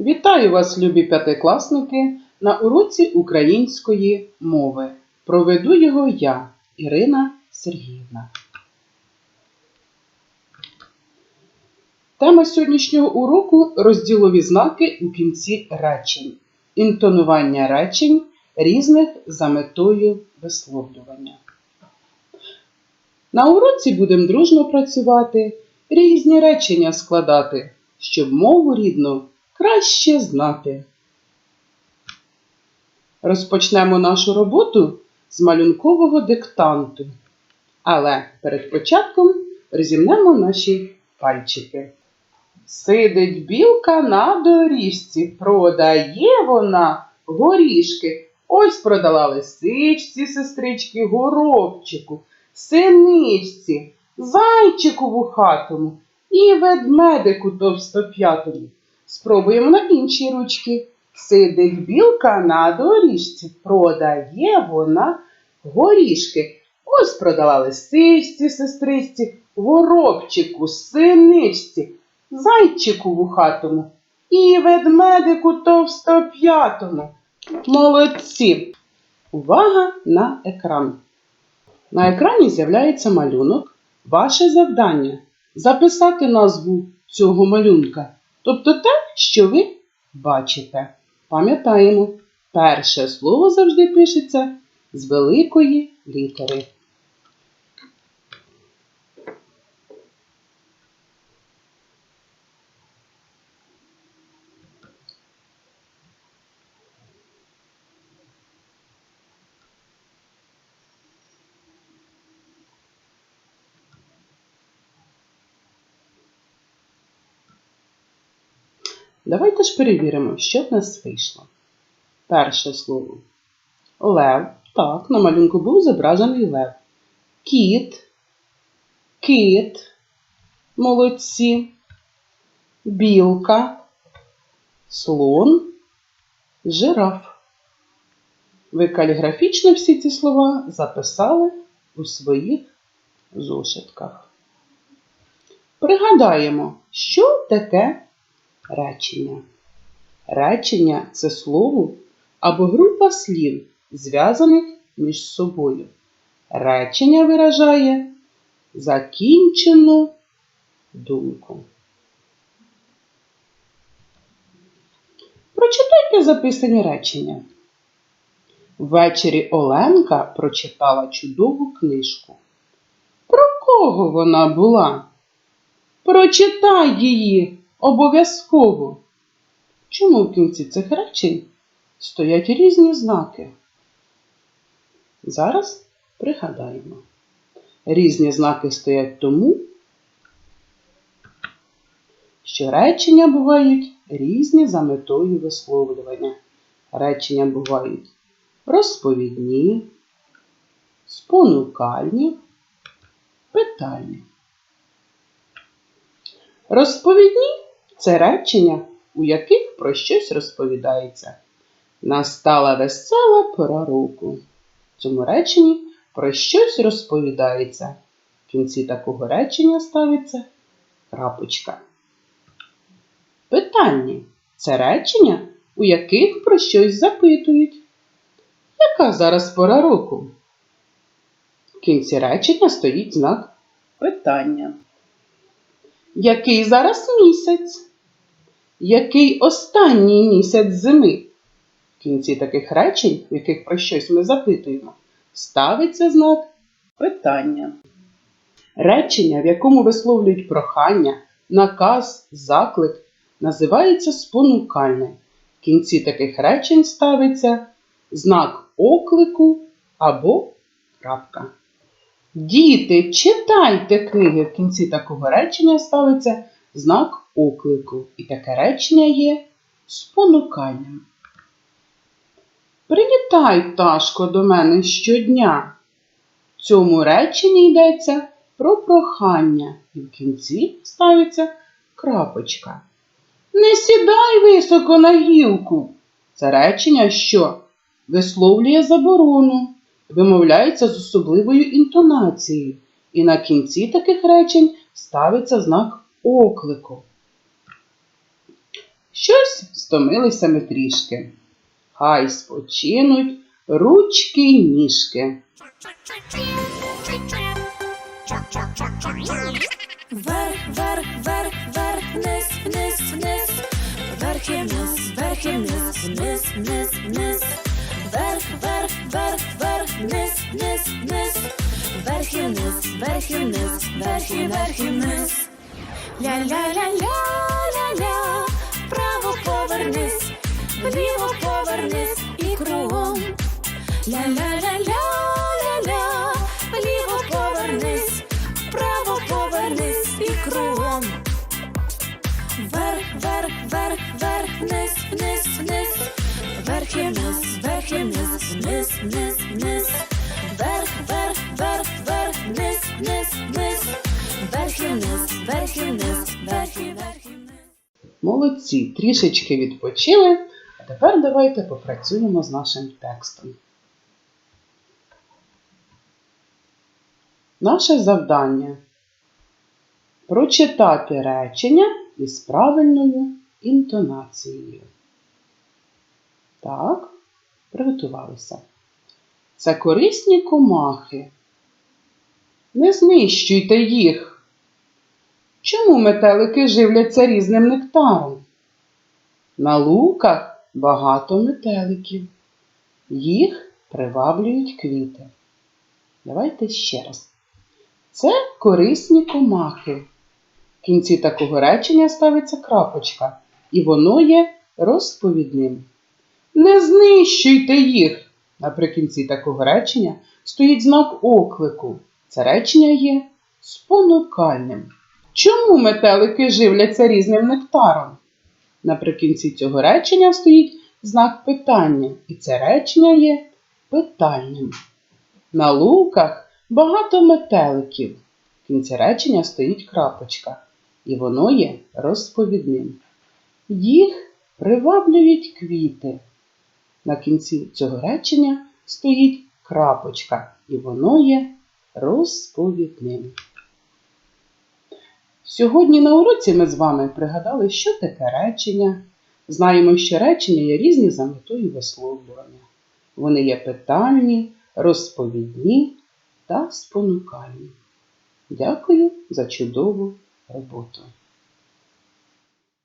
Вітаю вас, любі п'ятикласники, на уроці української мови. Проведу його я, Ірина Сергіївна. Тема сьогоднішнього уроку розділові знаки у кінці речень. Інтонування речень різних за метою висловлювання. На уроці будемо дружно працювати, різні речення складати, щоб мову рідну краще знати. Розпочнемо нашу роботу з малюнкового диктанту. Але перед початком розімнемо наші пальчики. Сидить білка на доріжці, продає вона горішки. Ось продала лисичці, сестрички, горобчику, синичці, зайчику вухатому і ведмедику товстоп'ятому. Спробуємо на іншій ручці. Сидить білка на доріжці, продає вона горішки. Ось продала лисичці, сестричці, горобчику, синичці, зайчику вухатому і ведмедику товстоп'ятому. Молодці! Увага на екран. На екрані з'являється малюнок. Ваше завдання записати назву цього малюнка, тобто те, що ви бачите. Пам'ятаємо, перше слово завжди пишеться з великої літери. Давайте ж перевіримо, що в нас вийшло. Перше слово. Лев. Так, на малюнку був зображений лев. Кіт. Кит. Молодці. Білка. Слон. Жираф. Ви каліграфічно всі ці слова записали у своїх зошитках. Пригадаємо, що таке речення. Речення це слово або група слів, зв'язаних між собою. Речення виражає закінчену думку. Прочитайте записані речення. Ввечері Оленка прочитала чудову книжку. Про кого вона була? Прочитай її обов'язково. Чому в кінці цих речень стоять різні знаки? Зараз пригадаємо. Різні знаки стоять тому, що речення бувають різні за метою висловлювання. Речення бувають розповідні, спонукальні, питальні. Розповідні це речення, у яких про щось розповідається. Настала весела пора року. В цьому реченні про щось розповідається. В кінці такого речення ставиться крапочка. Питання це речення, у яких про щось запитують. Яка зараз пора року? В кінці речення стоїть знак питання. Який зараз місяць? Який останній місяць зими? В кінці таких речень, в яких про щось ми запитуємо, ставиться знак питання. Речення, в якому висловлюють прохання, наказ, заклик, називається спонукальне. В кінці таких речень ставиться знак оклику або крапка. Діти, читайте книги. В кінці такого речення ставиться знак оклику. І таке речення є спонукальним. Прилітай, пташко, до мене щодня. В цьому реченні йдеться про прохання, і в кінці ставиться крапочка. Не сідай високо на гілку. Це речення, що висловлює заборону, вимовляється з особливою інтонацією, і на кінці таких речень ставиться знак оклику. Щось стомилися ми трішки. Хай спочинуть ручки й ніжки. Вверх, вверх, вверх, вверх, вниз, вниз, вниз, вверх і вниз, вверх і вниз, вниз, вниз, вниз, вверх, вверх, вверх, вверх, вниз, вниз, вниз, вверх і вниз, вверх і вниз, вверх і вверх і вниз. Ля-ля-ля-ля-ля-ля, вправо повернись, вліво повернись і кругом. Ля-ля-ля-ля-ля-ля, вліво повернись, вправо повернись і кругом. Вверх, вверх, вверх, вверх, вниз, вниз, вниз, вверх і вниз, вверх і вниз, вниз, вниз, вниз, вверх, вверх, вверх, вверх, вниз, вниз, вниз, вверх і вниз, вверх і вниз, вверх і вверх. Молодці, трішечки відпочили. А тепер давайте попрацюємо з нашим текстом. Наше завдання прочитати речення із правильною інтонацією. Так, приготувалися. Це корисні комахи. Не знищуйте їх. Чому метелики живляться різним нектаром? На луках багато метеликів. Їх приваблюють квіти. Давайте ще раз. Це корисні комахи. В кінці такого речення ставиться крапочка, і воно є розповідним. Не знищуйте їх. Наприкінці такого речення стоїть знак оклику. Це речення є спонукальним. Чому метелики живляться різним нектаром? Наприкінці цього речення стоїть знак питання, і це речення є питальним. На луках багато метеликів. В кінці речення стоїть крапочка, і воно є розповідним. Їх приваблюють квіти. На кінці цього речення стоїть крапочка, і воно є розповідним. Сьогодні на уроці ми з вами пригадали, що таке речення. Знаємо, що речення є різні за метою висловлювання. Вони є питальні, розповідні та спонукальні. Дякую за чудову роботу.